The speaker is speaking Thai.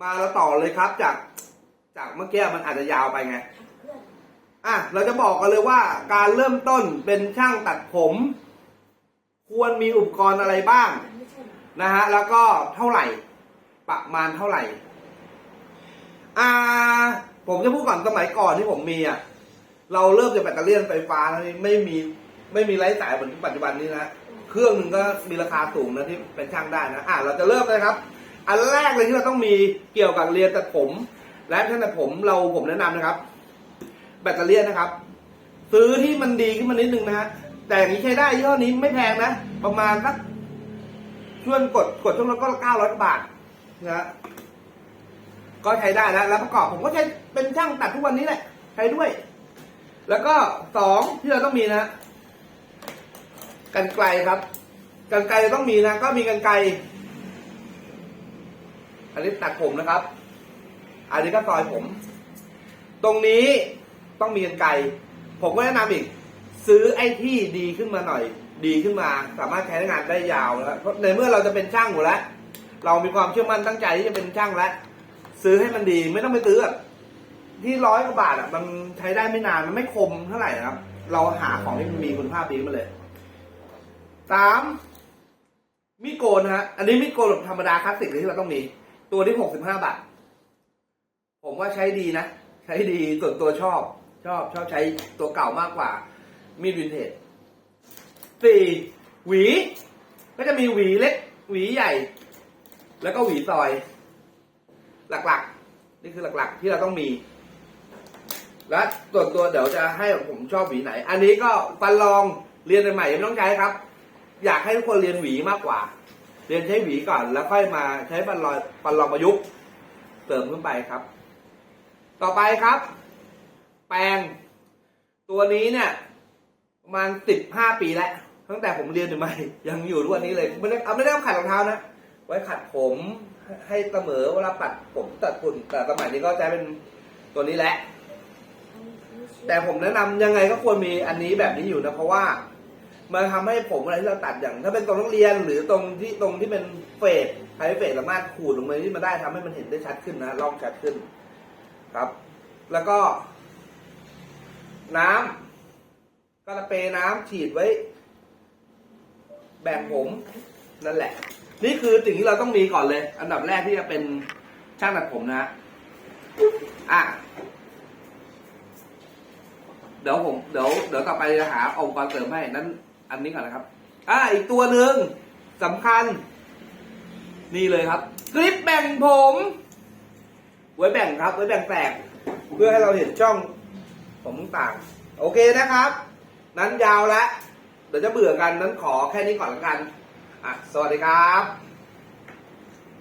มาเราต่อเลยครับจากจากเมื่อกี้มันอาจจะยาวไปไง อะเราจะบอกกันเลยว่าการเริ่มต้นเป็นช่างตัดผม ควรมีอุปกรณ์อะไรบ้างนะฮะแล้วก็เท่าไหร่ ประมาณเท่าไหร่ อ่า ผมจะพูดก่อนสมัยก่อนที่ผมมีอะเราเริ่มจากแบตเตอรี่ไฟฟ้าแล้วนี่ไม่มีไม่มีไร้สายเหมือนปัจจุบันนี้นะเครื่องหนึ่งก็มีราคาสูงนะที่เป็นช่างได้นะอะเราจะเริ่มเลยครับ อันแรกเลยที่เราต้องมีเกี่ยวกับเรียนตัดผม และช่างตัดผมเราผมแนะนำนะครับ แบตเตอรี่นะครับ ซื้อที่มันดีขึ้นมานิดนึงนะฮะแต่อย่างนี้ใช้ได้ยี่ห้อนี้ไม่แพงนะ ประมาณสักช่วงกดกดช่วงแล้วก็เก้าร้อยบาทนะฮะก็ใช้ได้แล้วแล้วประกอบผมก็ใช้เป็นช่างตัดทุกวันนี้แหละใช้ด้วย แล้วก็สองที่เราต้องมีนะกันไกลครับกันไกลต้องมีนะ ก็มีกันไกล อันนี้ตัดผมนะครับ อันนี้ก็ซอยผม ตรงนี้ต้องมีกันไกลผมก็แนะนำอีก ซื้อไอ้ที่ดีขึ้นมาหน่อย ดีขึ้นมา สามารถใช้งานได้ยาวแล้วเพราะในเมื่อเราจะเป็นช่างอยู่แล้ว เรามีความเชื่อมั่นตั้งใจที่จะเป็นช่างแล้วซื้อให้มันดีไม่ต้องไปซื้อที่ร้อยกว่าบาทอะมันใช้ได้ไม่นานมันไม่คมเท่าไหร่นะครับ เราหาของที่มันมีคุณภาพดีมาเลยสามมีโกนฮะ อันนี้มีโกนแบบธรรมดาคลาสสิกเลยที่เราต้องมี ตัวที่หกสิบห้าบาท ผมว่าใช้ดีนะ ใช้ดีส่วนตัวชอบ ชอบชอบใช้ตัวเก่ามากกว่า มีดวินเทจสี่หวี ก็จะมีหวีเล็ก หวีใหญ่ แล้วก็หวีซอย หลักๆ นี่คือหลักๆ ที่เราต้องมี และส่วนตัวเดี๋ยวจะให้ผมชอบหวีไหน อันนี้ก็ฟันรองเรียนใหม่ๆไม่ต้องใช้ครับ อยากให้ทุกคนเรียนหวีมากกว่า เรียนใช้หวีก่อนแล้วค่อยมาใช้ฟันรอยฟันรองประยุกต์เติมขึ้นไปครับ ต่อไปครับ แปรงตัวนี้เนี่ยประมาณสิบห้าปีแล้วตั้งแต่ผมเรียนใหม่ยังอยู่ทุกวันนี้เลยไม่ได้เอาไม่ได้เอาขัดรองเท้านะไว้ขัดผมให้เสมอเวลาปัดผมตัดฝุ่นแต่สมัยนี้ก็ใช้เป็นตัวนี้แหละ แต่ผมแนะนำยังไงก็ควรมีอันนี้แบบนี้อยู่นะเพราะว่า มันทำให้ผมอะไรที่เราตัดอย่าง ถ้าเป็นตรงนักเรียนหรือตรงที่ตรงที่เป็นเฟดไฮเฟดสามารถขูดลงมาที่มาได้ทำให้มันเห็นได้ชัดขึ้นนะลองชัดขึ้นครับ แล้วก็ น้ำก็ระเปน้ำฉีดไว้ แบ่งผมนั่นแหละ นี่คือสิ่งที่เราต้องมีก่อนเลย อันดับแรกที่จะเป็นช่างตัดผมนะอะเดี๋ยวผมเดี๋ยวเดี๋ยวต่อไปจะหาองค์กรเสริมให้นั้น อันนี้ก่อนนะครับ อ่า อีกตัวหนึ่งสำคัญ นี่เลยครับคลิปแบ่งผม ไว้แบ่งครับ ไว้แบ่งแตก เพื่อให้เราเห็นช่องผมต่าง โอเคนะครับ นั้นยาวแล้วเดี๋ยวจะเบื่อกันนั้นขอแค่นี้ก่อนละกัน อะ สวัสดีครับ